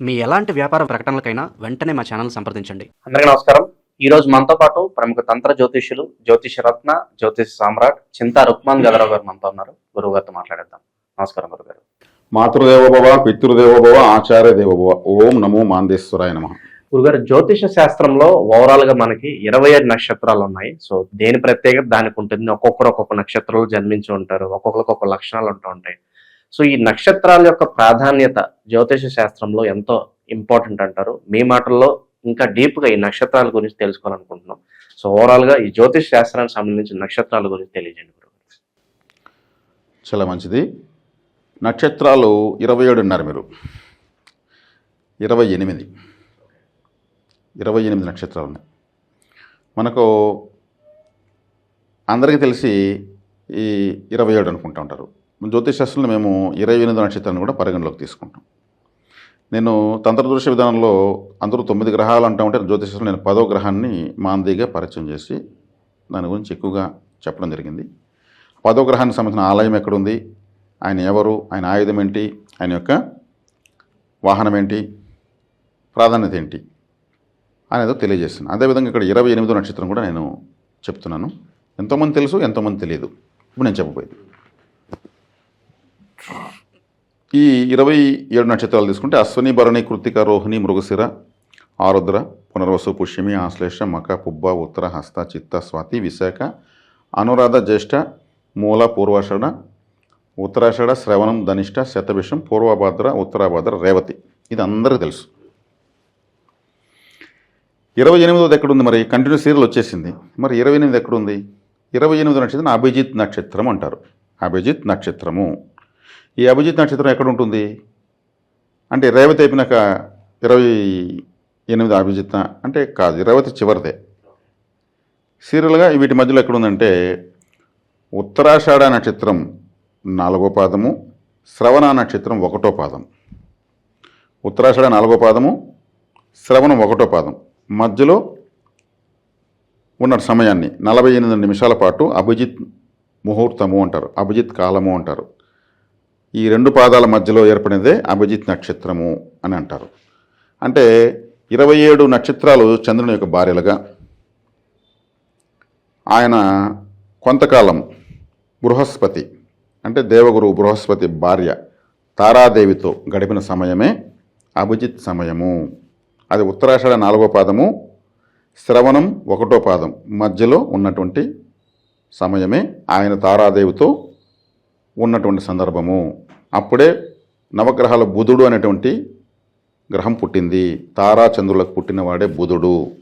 మీ ఎలాంటి వ్యాపార ప్రకటనలకైనా వెంటనే మా ఛానల్ సంప్రదించండి. అందరికీ నమస్కారం. ఈ రోజు మనతో పాటు ప్రముఖ తంత్ర జ్యోతిష్యులు జ్యోతిష రత్న జ్యోతిష సామ్రాట్ చింతా రుక్మాన్ గదరావు గారు మనతో ఉన్నారు. గురువు గారితో మాట్లాడేద్దాం. నమస్కారం గురువు గారు మాతృదేవోభవ పితృదేవోభవ ఆచార్య దేవోభవ ఓం నమో మాందేశ్వరాయ నమ. గురుగారు జ్యోతిష శాస్త్రంలో ఓవరాల్గా మనకి ఇరవై ఏడు నక్షత్రాలు ఉన్నాయి. సో దేని ప్రత్యేకత దానికి ఉంటుంది? ఒక్కొక్కరు ఒక్కొక్క నక్షత్రాలు జన్మించి ఉంటారు. ఒక్కొక్కరికి ఒక్కొక్క లక్షణాలు ఉంటూ ఉంటాయి. సో ఈ నక్షత్రాల యొక్క ప్రాధాన్యత జ్యోతిష శాస్త్రంలో ఎంతో ఇంపార్టెంట్ అంటారు. మీ మాటల్లో ఇంకా డీప్గా ఈ నక్షత్రాల గురించి తెలుసుకోవాలనుకుంటున్నాం. సో ఓవరాల్గా ఈ జ్యోతిష శాస్త్రానికి సంబంధించిన నక్షత్రాల గురించి తెలియజేయండి చాలా మంచిది. నక్షత్రాలు ఇరవై ఏడు ఉన్నారు మీరు. ఇరవై ఎనిమిది. ఇరవై ఎనిమిది నక్షత్రాలు ఉన్నాయి. మనకు అందరికీ తెలిసి ఈ ఇరవై ఏడు అనుకుంటూ ఉంటారు. జ్యోతిషాస్త్రంలో మేము ఇరవై ఎనిమిది నక్షత్రాన్ని కూడా పరిగణలోకి తీసుకుంటాం. నేను తంత్రదృశ్య విధానంలో అందరూ తొమ్మిది గ్రహాలు అంటామంటే ఉంటే జ్యోతిషాస్త్రంలో నేను పదో గ్రహాన్ని మాందీగా పరిచయం చేసి దాని గురించి ఎక్కువగా చెప్పడం జరిగింది. పదో గ్రహానికి సంబంధించిన ఆలయం ఎక్కడుంది? ఆయన ఎవరు? ఆయన ఆయుధం ఏంటి? ఆయన యొక్క వాహనం ఏంటి? ప్రాధాన్యత ఏంటి? అనేది తెలియజేస్తాను అదేవిధంగా ఇక్కడ ఇరవై ఎనిమిదో నక్షత్రం కూడా నేను చెప్తున్నాను. ఎంతోమంది తెలుసు ఎంతోమంది తెలియదు. ఇప్పుడు నేను చెప్పబోయేది. ఈ ఇరవై ఏడు నక్షత్రాలు తీసుకుంటే అశ్వని భరణి కృతిక రోహిణి మృగశిర ఆరుద్ర పునర్వసు పుష్యమి ఆశ్లేష మక పుబ్బ ఉత్తర హస్త చిత్త స్వాతి విశాఖ అనురాధ జ్యేష్ఠ మూల పూర్వాషాఢ ఉత్తరాషాఢ శ్రవణం ధనిష్ట శతభిషం పూర్వభద్ర ఉత్తరాభద్ర రేవతి. ఇది అందరికీ తెలుసు. ఇరవై ఎనిమిదోది ఎక్కడుంది మరి? కంటిన్యూ సీరియల్ వచ్చేసింది. మరి ఇరవై ఎనిమిది ఎక్కడుంది? ఇరవై ఎనిమిది నక్షత్రం అభిజిత్ నక్షత్రం అంటారు. అభిజిత్ నక్షత్రము. ఈ అభిజిత్ నక్షత్రం ఎక్కడ ఉంటుంది? అంటే రేవతి అయిపోయినాక ఇరవై ఎనిమిది అభిజిత్ అంటే కాదు రేవతి చివరిదే. సీరియల్గా వీటి మధ్యలో ఎక్కడుందంటే ఉత్తరాషాఢ నక్షత్రం నాలుగో పాదము శ్రవణ నక్షత్రం ఒకటో పాదం ఉత్తరాషాఢ నాలుగో పాదము శ్రవణం ఒకటో పాదం మధ్యలో ఉన్న సమయాన్ని నలభై ఎనిమిది నిమిషాల పాటు అభిజిత్ ముహూర్తము అంటారు అభిజిత్ కాలము అంటారు. ఈ రెండు పాదాల మధ్యలో ఏర్పడినదే అభిజిత్ నక్షత్రము అని అంటారు. అంటే ఇరవై ఏడు నక్షత్రాలు చంద్రుని యొక్క భార్యలుగా ఆయన కొంతకాలం బృహస్పతి అంటే దేవగురు బృహస్పతి భార్య తారాదేవితో గడిపిన సమయమే అభిజిత్ సమయము. అది ఉత్తరాషాఢ నాలుగో పాదము శ్రవణం ఒకటో పాదం మధ్యలో ఉన్నటువంటి సమయమే ఆయన తారాదేవితో ఉన్నటువంటి సందర్భము. అప్పుడే నవగ్రహాల బుధుడు అనేటువంటి గ్రహం పుట్టింది. తారాచంద్రులకు పుట్టినవాడే బుధుడు.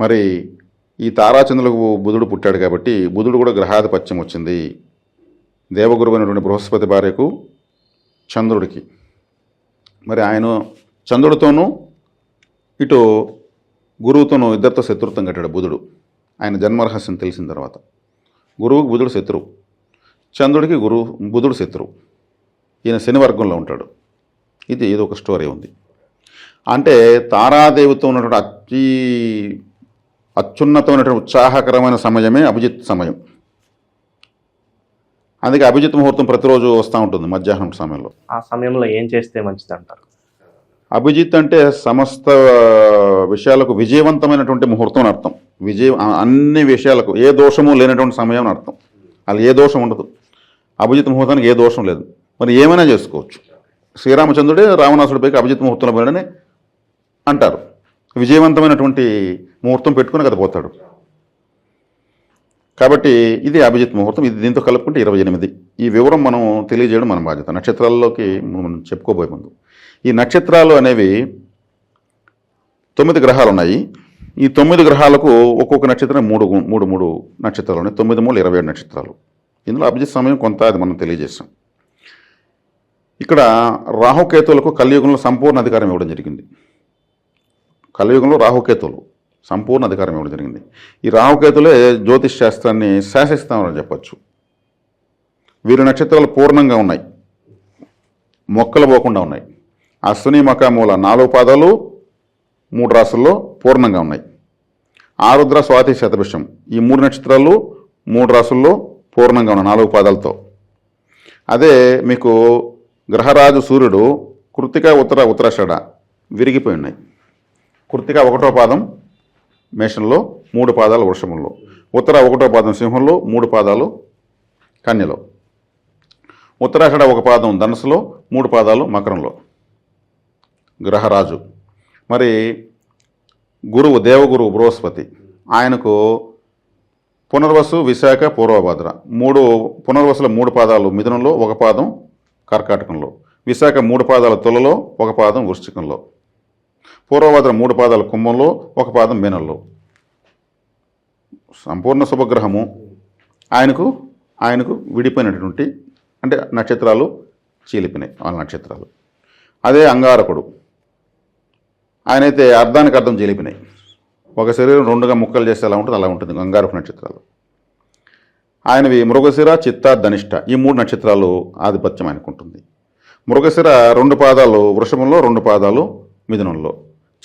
మరి ఈ తారాచంద్రులకు బుధుడు పుట్టాడు కాబట్టి బుధుడు కూడా గ్రహాధిపత్యం వచ్చింది. దేవగురు అయినటువంటి బృహస్పతి భార్యకు చంద్రుడికి. మరి ఆయన చంద్రుడితోనూ ఇటు గురువుతోనూ ఇద్దరితో శత్రుత్వం కట్టాడు బుధుడు. ఆయన జన్మరహస్యం తెలిసిన తర్వాత. గురువుకు బుధుడు శత్రువు చంద్రుడికి గురువు బుధుడు శత్రువు ఈయన శని వర్గంలో ఉంటాడు. ఇది ఏదో ఒక స్టోరీ ఉంది. అంటే తారాదేవితో ఉన్నటువంటి అతి అత్యున్నతమైనటువంటి ఉత్సాహకరమైన సమయమే అభిజిత్ సమయం. అందుకే అభిజిత్ ముహూర్తం ప్రతిరోజు వస్తూ ఉంటుంది మధ్యాహ్నం సమయంలో. ఆ సమయంలో ఏం చేస్తే మంచిది అంటారు అభిజిత్ అంటే సమస్త విషయాలకు విజయవంతమైనటువంటి ముహూర్తం అని అర్థం. విజయం అన్ని విషయాలకు ఏ దోషము లేనటువంటి సమయం అని అర్థం. అలా ఏ దోషం ఉండదు. అభిజిత్ ముహూర్తానికి ఏ దోషం లేదు. మరి ఏమైనా చేసుకోవచ్చు. శ్రీరామచంద్రుడే రావణాసుడిపైకి అభిజిత్ ముహూర్తంలో పోయాడని అంటారు. విజయవంతమైనటువంటి ముహూర్తం పెట్టుకుని కదా పోతాడు. కాబట్టి ఇది అభిజిత్ ముహూర్తం. ఇది దీంతో కలుపుకుంటే ఇరవై ఎనిమిది. ఈ వివరం మనం తెలియజేయడం మన బాధ్యత. నక్షత్రాల్లోకి మనం చెప్పుకోబోయే ముందు. ఈ నక్షత్రాలు అనేవి తొమ్మిది గ్రహాలు ఉన్నాయి. ఈ తొమ్మిది గ్రహాలకు ఒక్కొక్క నక్షత్రం మూడు మూడు మూడు నక్షత్రాలు ఉన్నాయి తొమ్మిది మూడు ఇరవై ఏడు నక్షత్రాలు. ఇందులో అభిజిత్ సమయం కొంత అది మనం తెలియజేస్తాం. ఇక్కడ రాహుకేతువులకు కలియుగంలో సంపూర్ణ అధికారం ఇవ్వడం జరిగింది. కలియుగంలో రాహుకేతువులు సంపూర్ణ అధికారం ఇవ్వడం జరిగింది. ఈ రాహుకేతులే జ్యోతిష్ శాస్త్రాన్ని శాసిస్తామని చెప్పచ్చు. వీరి నక్షత్రాలు పూర్ణంగా ఉన్నాయి. మొక్కలు పోకుండా ఉన్నాయి. అశ్విని మకామూల నాలుగు పాదాలు మూడు రాసుల్లో పూర్ణంగా ఉన్నాయి. ఆరుద్ర స్వాతి శతభిషం. ఈ మూడు నక్షత్రాలు మూడు రాసుల్లో పూర్ణంగా ఉన్నాయి నాలుగు పాదాలతో. అదే మీకు గ్రహరాజు సూర్యుడు కృతిక ఉత్తర ఉత్తరాషాఢ విరిగిపోయి ఉన్నాయి. కృతిక ఒకటో పాదం మేషంలో మూడు పాదాలు వృషభంలో. ఉత్తర ఒకటో పాదం సింహంలో మూడు పాదాలు కన్యలో. ఉత్తరాషాఢ ఒక పాదం ధనసులో మూడు పాదాలు మకరంలో. గ్రహరాజు. మరి గురువు దేవగురువు బృహస్పతి. ఆయనకు పునర్వసు విశాఖ పూర్వభద్ర. మూడు పునర్వసుల మూడు పాదాలు మిథునంలో ఒక పాదం కర్కాటకంలో. విశాఖ మూడు పాదాల తులలో ఒక పాదం వృశ్చికంలో. పూర్వభద్ర మూడు పాదాల కుంభంలో ఒక పాదం మీనంలో. సంపూర్ణ శుభగ్రహము. ఆయనకు ఆయనకు విడిపోయినటువంటి అంటే నక్షత్రాలు చీలిపినాయి వాళ్ళ నక్షత్రాలు. అదే అంగారకుడు. ఆయనైతే అర్థానికి అర్థం జలిపినాయి. ఒక శరీరం రెండుగా ముక్కలు చేస్తే ఎలా ఉంటుంది? అలా ఉంటుంది. గంగారూప నక్షత్రాలు. ఆయనవి మృగశిర చిత్త ధనిష్ట. ఈ మూడు నక్షత్రాలు ఆధిపత్యం ఆయనకు ఉంటుంది మృగశిర రెండు పాదాలు వృషభంలో రెండు పాదాలు మిథునంలో.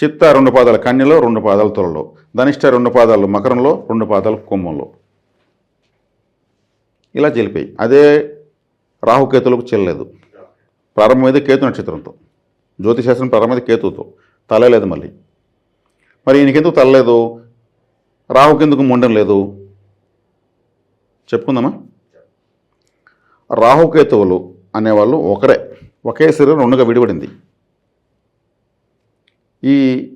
చిత్త రెండు పాదాలు కన్యలో రెండు పాదాలు తులలో. ధనిష్ట రెండు పాదాలు మకరంలో రెండు పాదాలు కుంభంలో. ఇలా చెల్లిపోయి అదే రాహుకేతులకు చెల్లలేదు. ప్రారంభమైతే కేతు నక్షత్రంతో. జ్యోతిశాస్త్రం ప్రారంభమైతే కేతుతో తలలేదు మళ్ళీ. మరి ఈయనకెందుకు తలలేదు? రాహుకెందుకు మొండం లేదు? చెప్పుకుందామా? రాహుకేతువులు అనేవాళ్ళు ఒకరే. ఒకే శరీరం రెండుగా విడిపడింది. ఈ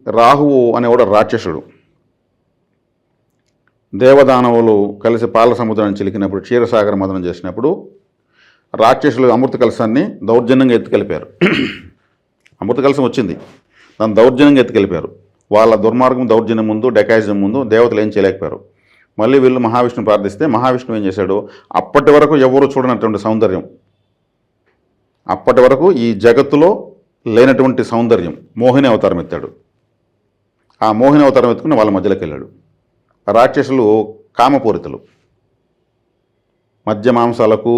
రాహువు అనేవాడు రాక్షసుడు. దేవదానవులు కలిసి పాల సముద్రాన్ని చిలికినప్పుడు క్షీరసాగర మదనం చేసినప్పుడు రాక్షసులు అమృత కలశాన్ని దౌర్జన్యంగా ఎత్తుకెళ్ళిపారు అమృత కలశం వచ్చింది. దాన్ని దౌర్జన్యంగా ఎత్తుకెళ్ళిపోయారు. వాళ్ళ దుర్మార్గం దౌర్జన్యం ముందు డెకాయిజం ముందు దేవతలు ఏం చేయలేకపోయారు. మళ్ళీ వీళ్ళు మహావిష్ణువు ప్రార్థిస్తే మహావిష్ణువు ఏం చేశాడు? అప్పటి వరకు ఎవరు చూడనటువంటి సౌందర్యం? అప్పటి వరకు ఈ జగత్తులో లేనటువంటి సౌందర్యం మోహిని అవతారం ఎత్తాడు. ఆ మోహిని అవతారం ఎత్తుకుని వాళ్ళ మధ్యలోకి వెళ్ళాడు. రాక్షసులు కామపూరితలు. మద్య మాంసాలకు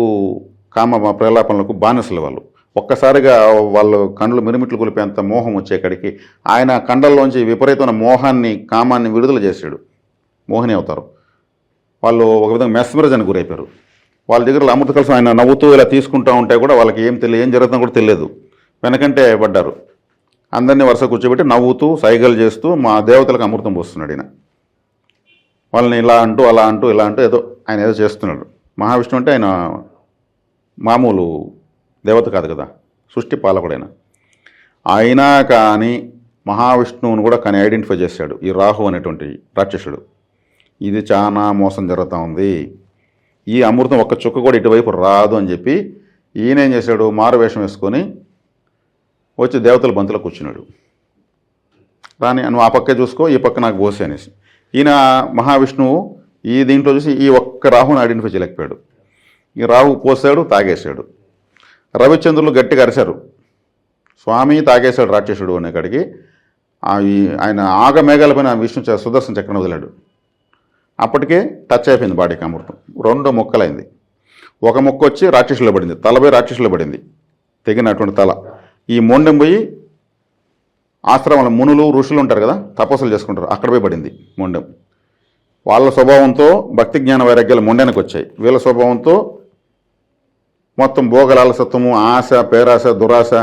కామ ప్రలాపనలకు బానిసలు వాళ్ళు. ఒక్కసారిగా వాళ్ళు కండ్లు మిరుమిట్లు కొలిపేంత మోహం వచ్చేకడికి ఆయన కండల్లోంచి విపరీతమైన మోహాన్ని కామాన్ని విడుదల చేశాడు. మోహిని అవుతారు. వాళ్ళు ఒక విధంగా మెస్మరజన్ గురైపోయారు. వాళ్ళ దగ్గర అమృత కలిసి ఆయన నవ్వుతూ ఇలా తీసుకుంటూ ఉంటే కూడా వాళ్ళకి ఏం తెలియదు ఏం జరుగుతుందో కూడా తెలియదు. వెనకంటే పడ్డారు. అందరినీ వరుస కూర్చోబెట్టి నవ్వుతూ సైగలు చేస్తూ మా దేవతలకు అమృతం పోస్తున్నాడు ఈయన. వాళ్ళని ఇలా అంటూ అలా అంటూ ఇలా అంటూ ఏదో ఆయన ఏదో చేస్తున్నాడు. మహావిష్ణువు అంటే ఆయన మామూలు దేవత కాదు కదా సృష్టి పాలకుడైన. అయినా కానీ మహావిష్ణువుని కూడా కానీ ఐడెంటిఫై చేశాడు ఈ రాహు అనేటువంటి రాక్షసుడు. ఇది చాలా మోసం జరుగుతూ ఉంది ఈ అమృతం ఒక్క చుక్క కూడా ఇటువైపు రాదు అని చెప్పి ఈయన ఏం చేశాడు మారు వేషం వేసుకొని వచ్చి దేవతల బంతులో కూర్చున్నాడు. రాని నువ్వు ఆ పక్కే చూసుకో ఈ పక్క నాకు పోసే అనేసి. ఈయన మహావిష్ణువు ఈ దీంట్లో చూసి ఈ ఒక్క రాహుని ఐడెంటిఫై చేయలేకపోయాడు. ఈ రాహు పోసాడు తాగేశాడు. రవిచంద్రులు గట్టిగా అరిశారు. స్వామి తాగేశాడు రాక్షసుడు అనే కాడికి. ఆయన ఆగ మేఘాలపైన విష్ణు చ- సుదర్శన చక్రం వదిలాడు. అప్పటికే టచ్ అయిపోయింది బాడీకి అమృతం రెండు మొక్కలైంది. ఒక మొక్క వచ్చి రాక్షసులో పడింది. తలపై రాక్షసులో పడింది. తెగినటువంటి తల. ఈ మొండెం పోయి ఆశ్రమాల మునులు ఋషులు ఉంటారు కదా తపస్సులు చేసుకుంటారు. అక్కడ పోయి పడింది మొండెం. వాళ్ళ స్వభావంతో భక్తి జ్ఞాన వైరాగ్యాలు మొండెనకు వచ్చాయి వీళ్ళ స్వభావంతో మొత్తం భోగలాలసత్వము ఆశ పేరాశ దురాశ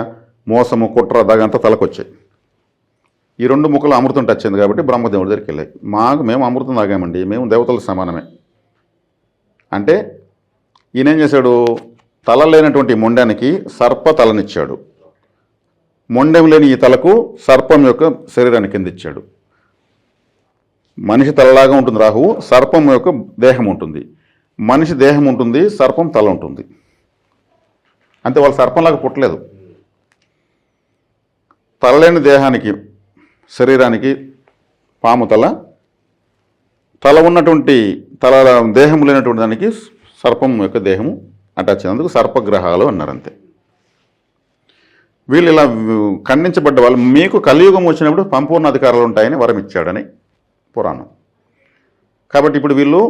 మోసము కుట్ర దగంతా తలకొచ్చాయి. ఈ రెండు ముక్కలు అమృతం టచ్ అయింది కాబట్టి బ్రహ్మదేవుడి దగ్గరికి వెళ్ళాయి. మాకు మేము అమృతం తాగామండి మేము దేవతలకు సమానమే. అంటే ఈయన ఏం చేశాడు? తల లేనటువంటి మొండానికి సర్ప తలనిచ్చాడు. మొండెం లేని ఈ తలకు సర్పం యొక్క శరీరాన్ని కింద ఇచ్చాడు. మనిషి తలలాగా ఉంటుంది రాహువు సర్పం యొక్క దేహం ఉంటుంది. మనిషి దేహం ఉంటుంది సర్పం తల ఉంటుంది. అంతే వాళ్ళు సర్పంలాగా పుట్టలేదు. తలలేని దేహానికి శరీరానికి పాము తల తల ఉన్నటువంటి తల దేహం లేనటువంటి దానికి సర్పం యొక్క దేహము అటాచ్ అయినందుకు సర్పగ్రహాలు అన్నారు అంతే వీళ్ళు ఇలా ఖండించబడ్డ వాళ్ళు మీకు కలియుగం వచ్చినప్పుడు సంపూర్ణ అధికారాలు ఉంటాయని వరం ఇచ్చాడని పురాణం. కాబట్టి ఇప్పుడు వీళ్ళు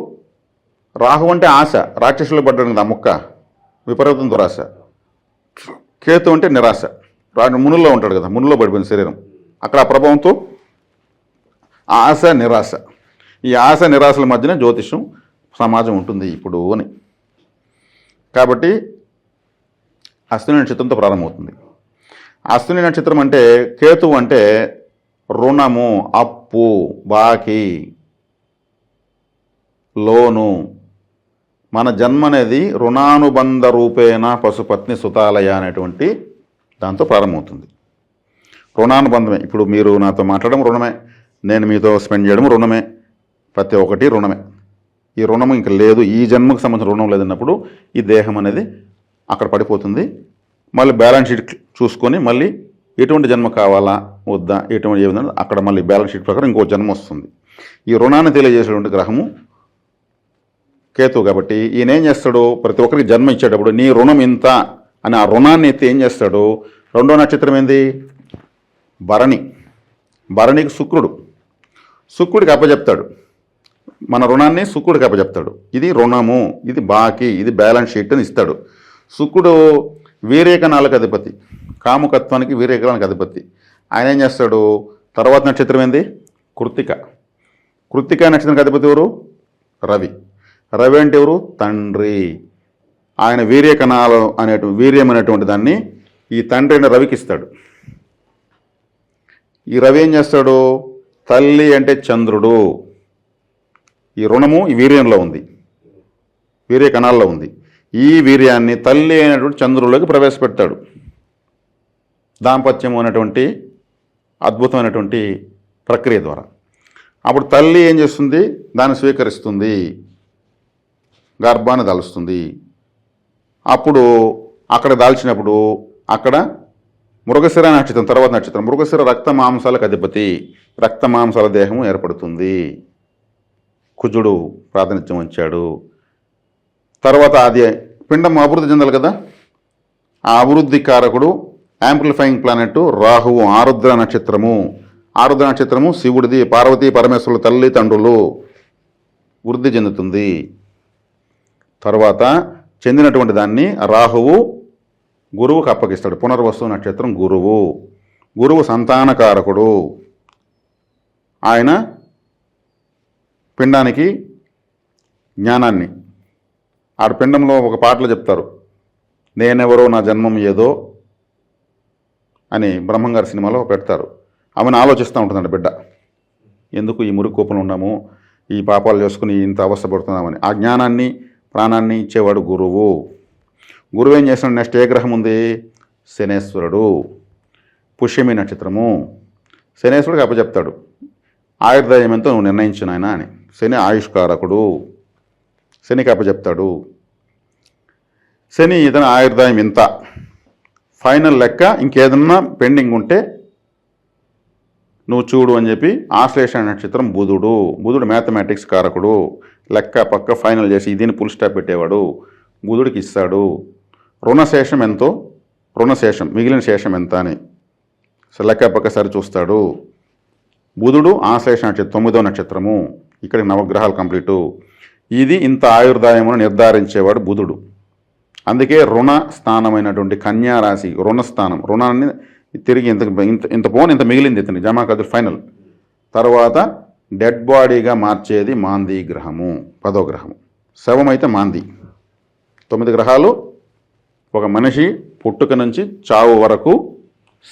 రాహు అంటే ఆశ రాక్షసులు పడ్డాడు ఆ ముక్క విపరీతం దురాశ. కేతు అంటే నిరాశ. రాడు మునుల్లో ఉంటాడు కదా మునుల్లో పడిపోయింది శరీరం. అక్కడ ఆ ప్రభావంతో ఆశ నిరాశ. ఈ ఆశ నిరాశల మధ్యన జ్యోతిషం సమాజం ఉంటుంది ఇప్పుడు అని. కాబట్టి అశ్విని నక్షత్రంతో ప్రారంభమవుతుంది. అశ్విని నక్షత్రం అంటే కేతు అంటే రుణము అప్పు బాకీ లోను మన జన్మ అనేది రుణానుబంధ రూపేణ పశుపత్ని సుతాలయ అనేటువంటి దాంతో ప్రారంభమవుతుంది. రుణానుబంధమే. ఇప్పుడు మీరు నాతో మాట్లాడడం రుణమే. నేను మీతో స్పెండ్ చేయడం రుణమే. ప్రతి ఒక్కటి రుణమే. ఈ రుణం ఇంకా లేదు. ఈ జన్మకు సంబంధించిన రుణం లేదన్నప్పుడు ఈ దేహం అనేది అక్కడ పడిపోతుంది. మళ్ళీ బ్యాలెన్స్ షీట్ చూసుకొని మళ్ళీ ఎటువంటి జన్మ కావాలా వద్దా ఎటువంటి ఏ అక్కడ మళ్ళీ బ్యాలెన్స్ షీట్ ప్రకారం ఇంకో జన్మ వస్తుంది. ఈ రుణాన్ని తెలియజేసేటువంటి గ్రహము కేతు కాబట్టి ఈయన ఏం చేస్తాడు? ప్రతి ఒక్కరికి జన్మ ఇచ్చేటప్పుడు నీ రుణం ఇంత అని ఆ రుణాన్ని ఎత్తి ఏం చేస్తాడు? రెండో నక్షత్రం ఏంది? భరణి. భరణికి శుక్రుడు. శుక్రుడికి అప్పచెప్తాడు మన రుణాన్ని శుక్రుడికి అప్పచెప్తాడు ఇది రుణము ఇది బాకీ ఇది బ్యాలెన్స్ షీట్ అని ఇస్తాడు. శుక్రుడు వీరేకణాలకు అధిపతి. కాముకత్వానికి వీరేకణాలకు అధిపతి. ఆయన ఏం చేస్తాడు? తర్వాత నక్షత్రం ఏంది? కృత్తిక కృతిక నక్షత్రానికి అధిపతి ఎవరు? రవి. రవి అంటే ఎవరు? తండ్రి. ఆయన వీర్యకణాలు అనేటు వీర్యం అనేటువంటి దాన్ని ఈ తండ్రి అయిన రవికి ఇస్తాడు. ఈ రవి ఏం చేస్తాడు? తల్లి అంటే చంద్రుడు. ఈ రుణము ఈ వీర్యంలో ఉంది. వీర్య కణాల్లో ఉంది. ఈ వీర్యాన్ని తల్లి అయినటువంటి చంద్రుడిలోకి ప్రవేశపెడతాడు. దాంపత్యం అనేటువంటి అద్భుతమైనటువంటి ప్రక్రియ ద్వారా. అప్పుడు తల్లి ఏం చేస్తుంది? దాన్ని స్వీకరిస్తుంది. గర్భాన్ని దాల్స్తుంది అప్పుడు అక్కడ దాల్చినప్పుడు అక్కడ మృగశిర నక్షత్రం తర్వాత నక్షత్రం మృగశిర రక్త మాంసాలకు అధిపతి రక్త మాంసాల దేహము ఏర్పడుతుంది. కుజుడు ప్రాతినిధ్యం వచ్చాడు తర్వాత అది పిండం అభివృద్ధి చెందాలి కదా? ఆ అభివృద్ధి కారకుడు యాంప్లిఫైయింగ్ ప్లానెట్ రాహువు ఆరుద్ర నక్షత్రము. ఆరుద్ర నక్షత్రము శివుడిది పార్వతీ పరమేశ్వరుల తల్లి తండ్రులు వృద్ధి చెందుతుంది. తర్వాత చెందినటువంటి దాన్ని రాహువు గురువుకు అప్పగిస్తాడు. పునర్వసు నక్షత్రం గురువు. గురువు సంతానకారకుడు. ఆయన పిండానికి జ్ఞానాన్ని. ఆడ పిండంలో ఒక పాటలు చెప్తారు. నేనెవరో నా జన్మం ఏదో అని బ్రహ్మంగారి సినిమాలో పెడతారు. ఆమెను ఆలోచిస్తూ ఉంటుందండి బిడ్డ. ఎందుకు ఈ మురికి కోపంలో ఉన్నాము? ఈ పాపాలు చేసుకుని ఇంత అవస్థపడుతున్నామని. ఆ జ్ఞానాన్ని ప్రాణాన్ని ఇచ్చేవాడు గురువు. గురువు ఏం చేస్తున్నాడు? నెక్స్ట్ ఏ గ్రహం ఉంది? శనేశ్వరుడు. పుష్యమి నక్షత్రము. శనేశ్వరుడికి అప్పచెప్తాడు. ఆయుర్దాయం ఎంతో నువ్వు నిర్ణయించిన ఆయన అని. శని ఆయుష్కారకుడు. శనికి అప్పచెప్తాడు. శని ఇతని ఆయుర్దాయం ఇంత. ఫైనల్ లెక్క ఇంకేదన్నా పెండింగ్ ఉంటే నువ్వు చూడు అని చెప్పి ఆశ్లేష నక్షత్రం బుధుడు. బుధుడు మ్యాథమెటిక్స్ కారకుడు. లెక్క పక్క ఫైనల్ చేసి దీన్ని పుల్ స్టాప్ పెట్టేవాడు. బుధుడికి ఇస్తాడు. రుణశేషం ఎంతో? రుణశేషం మిగిలిన శేషం ఎంత అని. లెక్క పక్క సరి చూస్తాడు. బుధుడు ఆశ్లేష నక్షత్రం తొమ్మిదో నక్షత్రము. ఇక్కడ నవగ్రహాలు కంప్లీటు ఇది ఇంత ఆయుర్దాయమును నిర్ధారించేవాడు బుధుడు. అందుకే రుణ స్థానమైనటువంటి కన్యా రాశి రుణాన్ని తిరిగి ఇంత ఇంత ఇంత పోను ఇంత మిగిలింది ఇతని జమా కాదు ఫైనల్. తర్వాత డెడ్ బాడీగా మార్చేది మాంది గ్రహము పదో గ్రహము. శవం అయితే మాంది. తొమ్మిది గ్రహాలు ఒక మనిషి పుట్టుక నుంచి చావు వరకు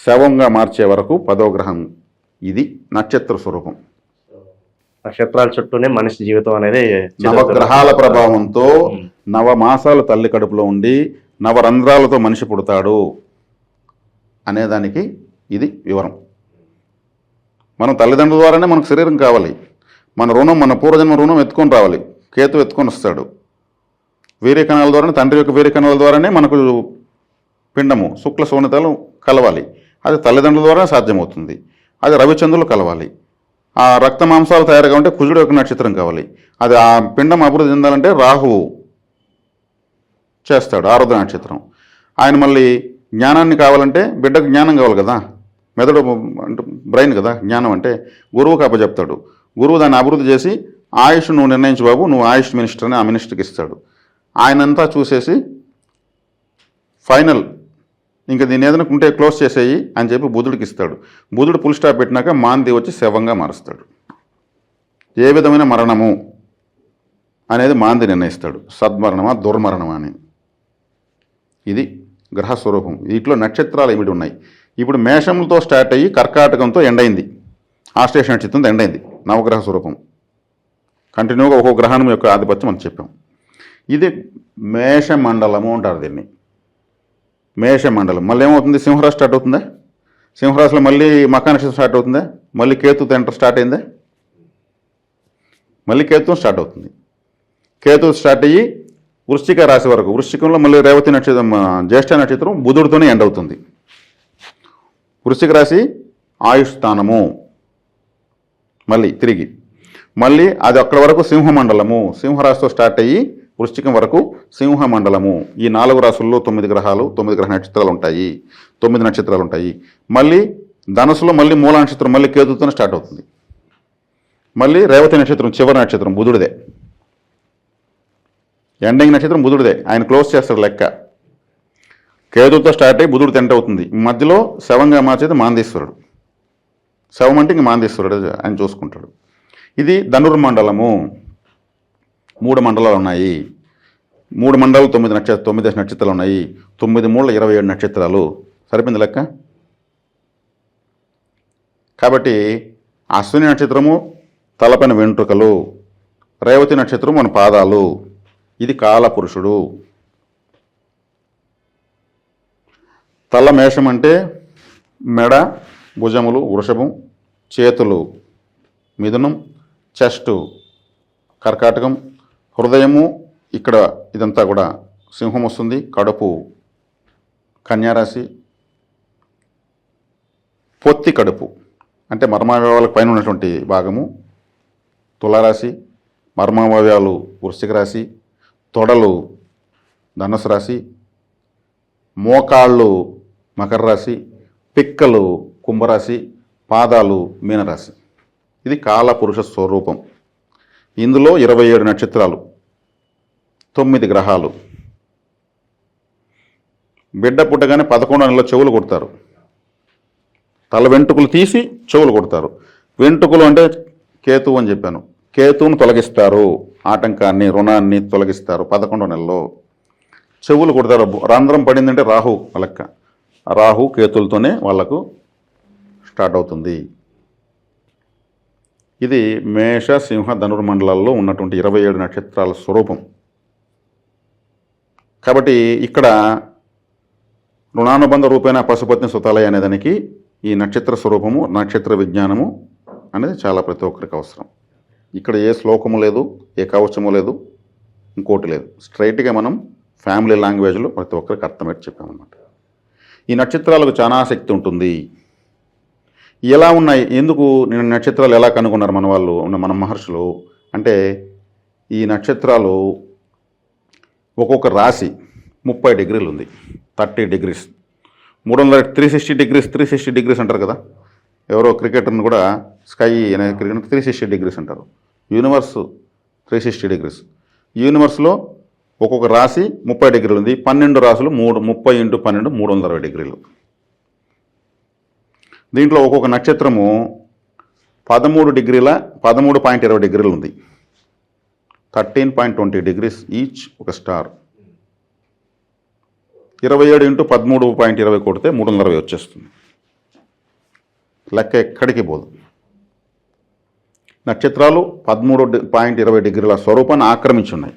శవంగా మార్చే వరకు పదో గ్రహం. ఇది నక్షత్ర స్వరూపం. నక్షత్రాల చుట్టూనే మనిషి జీవితం అనేది నవగ్రహాల ప్రభావంతో నవమాసాలు తల్లి కడుపులో ఉండి నవరంధ్రాలతో మనిషి పుడతాడు. అనేదానికి ఇది వివరం. మనం తల్లిదండ్రుల ద్వారానే మనకు శరీరం కావాలి. మన రుణం మన పూర్వజన్మ రుణం ఎత్తుకొని రావాలి. కేతు ఎత్తుకొని వస్తాడు. వేరే కణాల ద్వారానే తండ్రి యొక్క వేరే కణాల ద్వారానే మనకు పిండము శుక్ల సోనితలు కలవాలి. అది తల్లిదండ్రుల ద్వారా సాధ్యమవుతుంది. అది రవిచంద్రులు కలవాలి. ఆ రక్త మాంసాలు తయారు కావాలంటే కుజుడు యొక్క నక్షత్రం కావాలి. అది ఆ పిండం అభివృద్ధి చెందాలంటే రాహువు చేస్తాడు ఆరుద్ర నక్షత్రం. ఆయన మళ్ళీ జ్ఞానాన్ని కావాలంటే బిడ్డకు జ్ఞానం కావాలి కదా. మెదడు అంటే బ్రెయిన్ కదా జ్ఞానం అంటే. గురువుకు అప్పచెప్తాడు. గురువు దాన్ని అభివృద్ధి చేసి ఆయుష్ నువ్వు నిర్ణయించు బాబు నువ్వు ఆయుష్ మినిస్టర్ అని ఆ మినిస్టర్కి ఇస్తాడు. ఆయనంతా చూసేసి ఫైనల్. ఇంకా దీని ఏదైనా ఉంటే క్లోజ్ చేసేయి అని చెప్పి బుధుడికి ఇస్తాడు. బుధుడు ఫుల్ స్టాప్ పెట్టినాక మాంది వచ్చి శవంగా మారుస్తాడు. ఏ విధమైన మరణము అనేది మాంది నిర్ణయిస్తాడు. సద్మరణమా దుర్మరణమా అని. ఇది గ్రహస్వరూపం. వీటిలో నక్షత్రాలు ఏమిటి ఉన్నాయి? ఇప్పుడు మేషంతో స్టార్ట్ అయ్యి కర్కాటకంతో ఎండ్ అయింది. ఆశ్లేష నక్షత్రంతో ఎండ్ అయింది. నవగ్రహ స్వరూపం. కంటిన్యూగా ఒక్కొక్క గ్రహణం యొక్క ఆధిపత్యం మనం చెప్పాం. ఇది మేషమండలము అంటారు దీన్ని. మేషమండలం మళ్ళీ ఏమవుతుంది? సింహరాశి స్టార్ట్ అవుతుందా? సింహరాశిలో మళ్ళీ మకా నక్షత్రం స్టార్ట్ అవుతుందా? మళ్ళీ కేతు ఎంటర్ స్టార్ట్ అయిందా? మళ్ళీ కేతు స్టార్ట్ అవుతుంది. కేతు స్టార్ట్ అయ్యి వృశ్చిక రాశి వరకు వృశ్చికంలో మళ్ళీ రేవతి నక్షత్రం జ్యేష్ఠ నక్షత్రం బుధుడితోనే ఎండ్ అవుతుంది. వృశ్చిక రాశి ఆయుష్ స్థానము మళ్ళీ తిరిగి. మళ్ళీ అది అక్కడ వరకు సింహమండలము. సింహరాశితో స్టార్ట్ అయ్యి వృశ్చికం వరకు సింహమండలము. ఈ నాలుగు రాశుల్లో తొమ్మిది గ్రహాలు తొమ్మిది గ్రహ నక్షత్రాలు ఉంటాయి. తొమ్మిది నక్షత్రాలు ఉంటాయి. మళ్ళీ ధనుసులో మళ్ళీ మూల నక్షత్రం మళ్ళీ కేతుతోనే స్టార్ట్ అవుతుంది. మళ్ళీ రేవతి నక్షత్రం చివరి నక్షత్రం బుధుడిదే. ఎండింగ్ నక్షత్రం బుధుడిదే. ఆయన క్లోజ్ చేస్తాడు లెక్క. కేతుతో స్టార్ట్ అయ్యి బుధుడు తింట అవుతుంది. మధ్యలో శవంగా మార్చేది మాందేశ్వరుడు. శవం అంటే ఇంక మాందేశ్వరుడు ఆయన చూసుకుంటాడు. ఇది ధనుర్మండలము. మూడు మండలాలు ఉన్నాయి. మూడు మండలాలు తొమ్మిది నక్షత్ర తొమ్మిది నక్షత్రాలు ఉన్నాయి. తొమ్మిది మూడు ఇరవై ఏడు నక్షత్రాలు. సరిపోయింది లెక్క? కాబట్టి అశ్విని నక్షత్రము తలపైన వెంట్రుకలు రేవతి నక్షత్రం మన పాదాలు. ఇది కాలపురుషుడు. తల మేషం అంటే మెడ భుజములు వృషభం చేతులు మిథునం చెస్టు కర్కాటకం హృదయము ఇక్కడ ఇదంతా కూడా సింహం వస్తుంది కడుపు కన్యారాశి పొత్తి కడుపు అంటే మర్మావయవాలకు పైన ఉన్నటువంటి భాగము తులారాశి మర్మావయవాలు వృశ్చిక రాశి తొడలు ధనుసు రాశి మోకాళ్ళు మకర రాశి పిక్కలు కుంభరాశి పాదాలు మీనరాశి. ఇది కాలపురుష స్వరూపం. ఇందులో ఇరవై ఏడు నక్షత్రాలు తొమ్మిది గ్రహాలు. బిడ్డ పుట్టగానే పదకొండు నెలలో చెవులు కొడతారు. తల వెంట్రుకలు తీసి చెవులు కొడతారు. వెంట్రుకలు అంటే కేతువు అని చెప్పాను. కేతువును తొలగిస్తారు. ఆటంకాన్ని రుణాన్ని తొలగిస్తారు పదకొండో నెలలో. చెవులు కొడతారు. రంధ్రం పడిందంటే రాహు లెక్క. రాహు కేతులతోనే వాళ్ళకు స్టార్ట్ అవుతుంది. ఇది మేష సింహ ధనుర్మండలాల్లో ఉన్నటువంటి ఇరవై ఏడు నక్షత్రాల స్వరూపం. కాబట్టి ఇక్కడ రుణానుబంధ రూపేణ పశుపత్ని సుతాలయ అనే దానికి ఈ నక్షత్ర స్వరూపము నక్షత్ర విజ్ఞానము అనేది చాలా ప్రతి ఒక్కరికి అవసరం. ఇక్కడ ఏ శ్లోకము లేదు ఏ కవచము లేదు ఇంకోటి లేదు. స్ట్రైట్గా మనం ఫ్యామిలీ లాంగ్వేజ్లో ప్రతి ఒక్కరికి అర్థమయ్యేట్టు చెప్పామన్నమాట. ఈ నక్షత్రాలకు చాలా శక్తి ఉంటుంది. ఎలా ఉన్నాయి? ఎందుకు నేను నక్షత్రాలు ఎలా కనుగొన్నారు మన వాళ్ళు ఉన్న మన మహర్షులు? అంటే ఈ నక్షత్రాలు ఒక్కొక్క రాశి ముప్పై డిగ్రీలు ఉంది థర్టీ డిగ్రీస్. మూడు వందల three sixty degrees three sixty degrees అంటారు కదా? ఎవరో క్రికెటర్ని కూడా స్కై అనే క్రికెట్ త్రీ సిక్స్టీ డిగ్రీస్ అంటారు. Universe three sixty degrees. యూనివర్స్లో ఒక్కొక్క రాశి ముప్పై డిగ్రీలు ఉంది. పన్నెండు రాసులు మూడు ముప్పై ఇంటూ పన్నెండు మూడు వందల అరవై డిగ్రీలు. దీంట్లో ఒక్కొక్క నక్షత్రము పదమూడు డిగ్రీల పదమూడు పాయింట్ ఇరవై డిగ్రీలు ఉంది. Thirteen point twenty degrees each ఒక స్టార్. ఇరవై ఏడు ఇంటూ పదమూడు పాయింట్ ఇరవై కొడితే మూడు వందల అరవై వచ్చేస్తుంది. లెక్క ఎక్కడికి పోదు. నక్షత్రాలు పదమూడు పాయింట్ ఇరవై డిగ్రీల స్వరూపాన్ని ఆక్రమించి ఉన్నాయి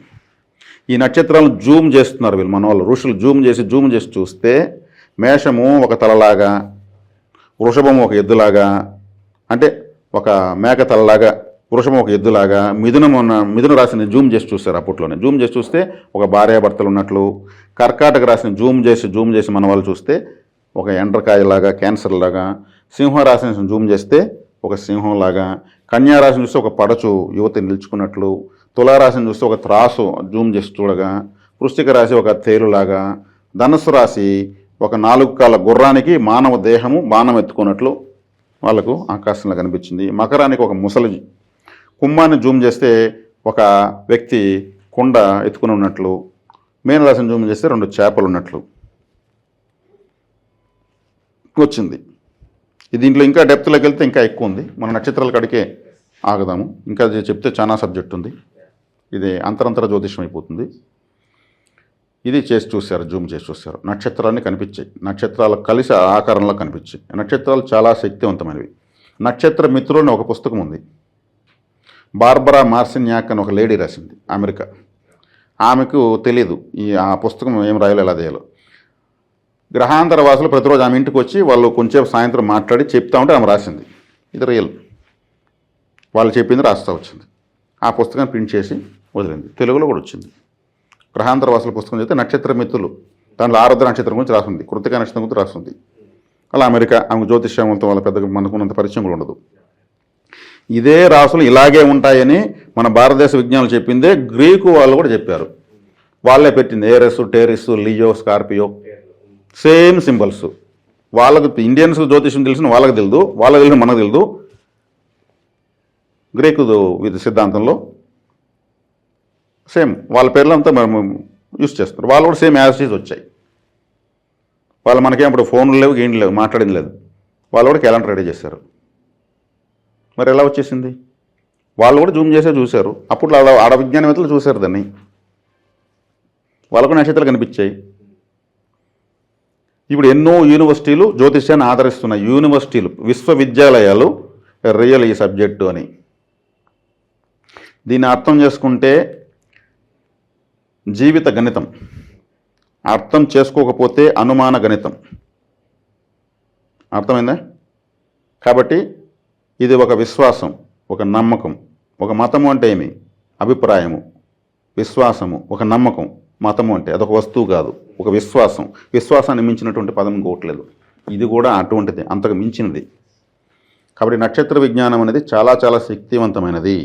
ఈ నక్షత్రాలను జూమ్ చేస్తున్నారు వీళ్ళు మన వాళ్ళు ఋషులు జూమ్ చేసి జూమ్ చేసి చూస్తే మేషము ఒక తలలాగా వృషభం ఒక ఎద్దులాగా అంటే ఒక మేక తలలాగా వృషభం ఒక ఎద్దులాగా మిథునం ఉన్న మిథున రాశిని జూమ్ చేసి చూస్తారు అప్పట్లోనే. జూమ్ చేసి చూస్తే ఒక భార్యాభర్తలు ఉన్నట్లు కర్కాటక రాశిని జూమ్ చేసి జూమ్ చేసి మన వాళ్ళు చూస్తే ఒక ఎండ్రకాయలాగా క్యాన్సర్ లాగా సింహరాశిని జూమ్ చేస్తే ఒక సింహంలాగా కన్యారాశిని చూస్తే ఒక పడచు యువతి నిలుచుకున్నట్లు తులారాశిని చూస్తే ఒక త్రాసు జూమ్ చేసి చూడగా వృశ్చిక రాశి ఒక తేలులాగా ధనుసు రాశి ఒక నాలుగు కాల గుర్రానికి మానవ దేహము బాణం ఎత్తుకున్నట్లు వాళ్ళకు ఆకాశంలో కనిపించింది. మకరానికి ఒక ముసలి కుంభాన్ని జూమ్ చేస్తే ఒక వ్యక్తి కుండ ఎత్తుకుని ఉన్నట్లు మీనరాశిని జూమ్ చేస్తే రెండు చేపలు ఉన్నట్లు వచ్చింది. దీంట్లో ఇంకా డెప్త్లోకి వెళ్తే ఇంకా ఎక్కువ ఉంది. మన నక్షత్రాల కడికే ఆగదాము. ఇంకా అది చెప్తే చాలా సబ్జెక్ట్ ఉంది. ఇది అంతరంతర జ్యోతిషం అయిపోతుంది. ఇది చేసి చూశారు జూమ్ చేసి చూశారు. నక్షత్రాన్ని కనిపించాయి. నక్షత్రాలు కలిసి ఆకారంలో కనిపించాయి. నక్షత్రాలు చాలా శక్తివంతమైనవి. నక్షత్ర మిత్రులు అని ఒక పుస్తకం ఉంది. బార్బరా మార్సిన్యాక్ అని ఒక లేడీ రాసింది అమెరికా. ఆమెకు తెలియదు ఈ ఆ పుస్తకం ఏం రాయాలో ఎలా చేయాలో గ్రహాంతర వాసులు ప్రతిరోజు ఆమె ఇంటికి వచ్చి వాళ్ళు కొంచెం సాయంత్రం మాట్లాడి చెప్తా ఉంటే ఆమె రాసింది. ఇది రియల్ వాళ్ళు చెప్పింది రాస్తా వచ్చింది. ఆ పుస్తకాన్ని ప్రింట్ చేసి వదిలింది. తెలుగులో కూడా వచ్చింది. గ్రహాంతర వాసుల పుస్తకం చదివితే నక్షత్ర మిత్రులు. దాంట్లో ఆరుద్ర నక్షత్రం గురించి రాసింది. కృతిక నక్షత్రం గురించి రాసింది. అలా అమెరికా ఆమె జ్యోతిష్యంతో వాళ్ళ పెద్దగా మనకున్నంత పరిచయం కూడా ఉండదు. ఇదే రాసులు ఇలాగే ఉంటాయని మన భారతదేశ విజ్ఞానులు చెప్పిందే గ్రీకు వాళ్ళు కూడా చెప్పారు. వాళ్ళే పెట్టింది. Aries Taurus Leo Scorpio same symbols. వాళ్ళకు ఇండియన్స్ జ్యోతిష్యం తెలిసిన వాళ్ళకి తెలియదు వాళ్ళకి తెలిసిన మనకు తెలియదు గ్రీకు సిద్ధాంతంలో సేమ్ వాళ్ళ పేర్లంతా మనం యూస్ చేస్తున్నారు. వాళ్ళు కూడా సేమ్ యాసిటీస్ వచ్చాయి. వాళ్ళు మనకేం ఇప్పుడు ఫోన్లు లేవు ఏం లేవు మాట్లాడింది లేదు. వాళ్ళు కూడా క్యాలెండర్ రెడీ చేశారు. మరి ఎలా వచ్చేసింది? వాళ్ళు కూడా జూమ్ చేసే చూశారు. అప్పుడు ఆడ ఆడ విజ్ఞానవేత్తలు చూశారు దాన్ని. వాళ్ళకు నక్షత్రాలు కనిపించాయి. ఇప్పుడు ఎన్నో యూనివర్సిటీలు జ్యోతిష్యాన్ని ఆదరిస్తున్నాయి. యూనివర్సిటీలు విశ్వవిద్యాలయాలు రియల్ ఈ సబ్జెక్టు అని. దీన్ని అర్థం చేసుకుంటే జీవిత గణితం అర్థం చేసుకోకపోతే అనుమాన గణితం. అర్థమైందా? కాబట్టి ఇది ఒక విశ్వాసం ఒక నమ్మకం. ఒక మతము అంటే ఏమి? అభిప్రాయము. విశ్వాసము ఒక నమ్మకం. మతము అంటే అదొక వస్తువు కాదు ఒక విశ్వాసం. విశ్వాసాన్ని మించినటువంటి పదం ఇంకోట్లేదు ఇది కూడా అటువంటిది అంతకు మించినది. కాబట్టి నక్షత్ర విజ్ఞానం అనేది చాలా చాలా శక్తివంతమైనది.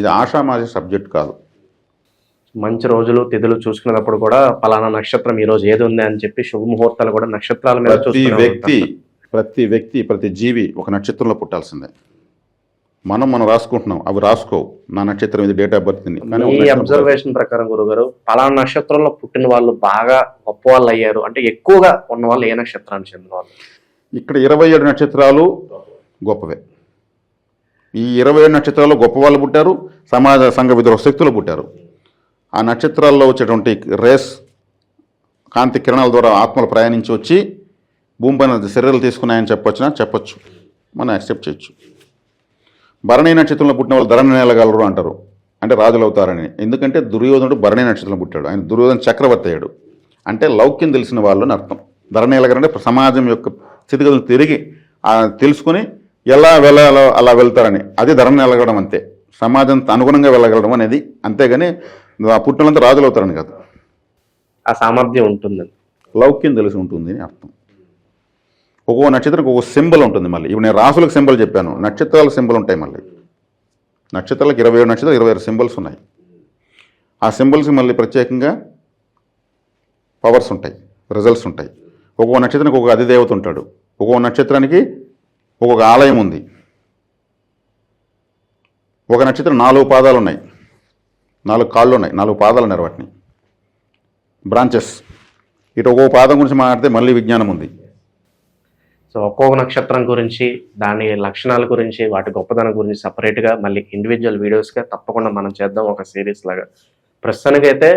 ఇది ఆషామాషి సబ్జెక్ట్ కాదు. మంచి రోజులు తిథులు చూసుకున్నప్పుడు కూడా పలానా నక్షత్రం ఈ రోజు ఏది ఉంది అని చెప్పి శుభముహూర్తాలు కూడా నక్షత్రాల మీద ప్రతి వ్యక్తి. ప్రతి వ్యక్తి ప్రతి జీవి ఒక నక్షత్రంలో పుట్టాల్సిందే. మనం మనం రాసుకుంటున్నాం. అవి రాసుకోవు. నా నక్షత్రం ఇది డేట్ ఆఫ్ బర్త్ నక్షత్రం అబ్జర్వేషన్ ప్రకారం గురుగారు పలానా నక్షత్రంలో పుట్టిన వాళ్ళు బాగా గొప్ప వాళ్ళు అయ్యారు. అంటే ఎక్కువగా ఉన్న వాళ్ళు ఏ నక్షత్రానికి చెందిన వాళ్ళు? ఇక్కడ ఇరవై ఏడు నక్షత్రాలు గొప్పవే. ఈ ఇరవై ఏడు నక్షత్రాలు గొప్ప వాళ్ళు పుట్టారు సమాజ సంఘ విద్రోహ శక్తులు పుట్టారు. ఆ నక్షత్రాల్లో వచ్చేటువంటి రేస్ కాంతి కిరణాల ద్వారా ఆత్మలు ప్రయాణించి వచ్చి భూమిపైన శరీరాలు తీసుకున్నాయని చెప్పొచ్చునా చెప్పొచ్చు. మనం యాక్సెప్ట్ చేయొచ్చు. భరణి నక్షత్రంలో పుట్టిన వాళ్ళు ధరణి నేలగలరు అంటారు. అంటే రాజులు అవుతారని ఎందుకంటే దుర్యోధనుడు భరణి నక్షత్రంలో పుట్టాడు. ఆయన దుర్యోధన చక్రవర్తి అయ్యాడు. అంటే లౌక్యం తెలిసిన వాళ్ళు అని అర్థం. ధరణి నేలగలంటే సమాజం యొక్క స్థితిగతులు తిరిగి తెలుసుకుని ఎలా వెళ్ళాలో అలా వెళ్తారని. అది ధరణి నేలగడం అంతే. సమాజం అనుగుణంగా వెళ్ళగలడం అనేది అంతేగాని ఆ పుట్టినంతా రాజులు అవుతారని కాదు. ఆ సామర్థ్యం ఉంటుంది లౌక్యం తెలిసి ఉంటుంది అని అర్థం. ఒక్కో నక్షత్రం ఒక్కో సింబల్ ఉంటుంది మళ్ళీ. ఇప్పుడు నేను రాసులకు సింబల్ చెప్పాను. నక్షత్రాల సింబల్ ఉంటాయి మళ్ళీ. నక్షత్రాలకు ఇరవై ఏడు నక్షత్రాలు ఇరవై ఆరు సింబల్స్ ఉన్నాయి. ఆ సింబల్స్ మళ్ళీ ప్రత్యేకంగా పవర్స్ ఉంటాయి రిజల్ట్స్ ఉంటాయి. ఒక్కో నక్షత్రానికి ఒక్కొక్క అధిదేవత ఉంటాడు. ఒక్కో నక్షత్రానికి ఒక్కొక్క ఆలయం ఉంది. ఒక నక్షత్రం నాలుగు పాదాలు ఉన్నాయి. నాలుగు కాళ్ళు ఉన్నాయి. నాలుగు పాదాలు ఉన్నారు వాటిని. బ్రాంచెస్ ఇటు ఒక్కో పాదం గురించి మాట్లాడితే మళ్ళీ విజ్ఞానం ఉంది. సో ఒక్కొక్క నక్షత్రం గురించి దాని లక్షణాల గురించి వాటి గొప్పదనం గురించి సపరేట్గా మళ్ళీ ఇండివిజువల్ వీడియోస్గా తప్పకుండా మనం చేద్దాం ఒక సిరీస్ లాగా. ప్రస్తుతానికైతే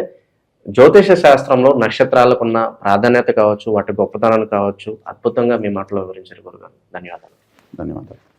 జ్యోతిష శాస్త్రంలో నక్షత్రాలకు ఉన్న ప్రాధాన్యత కావచ్చు వాటి గొప్పతనాలు కావచ్చు అద్భుతంగా మీ మాటలో వివరించారు గురుగారు. ధన్యవాదాలు. ధన్యవాదాలు.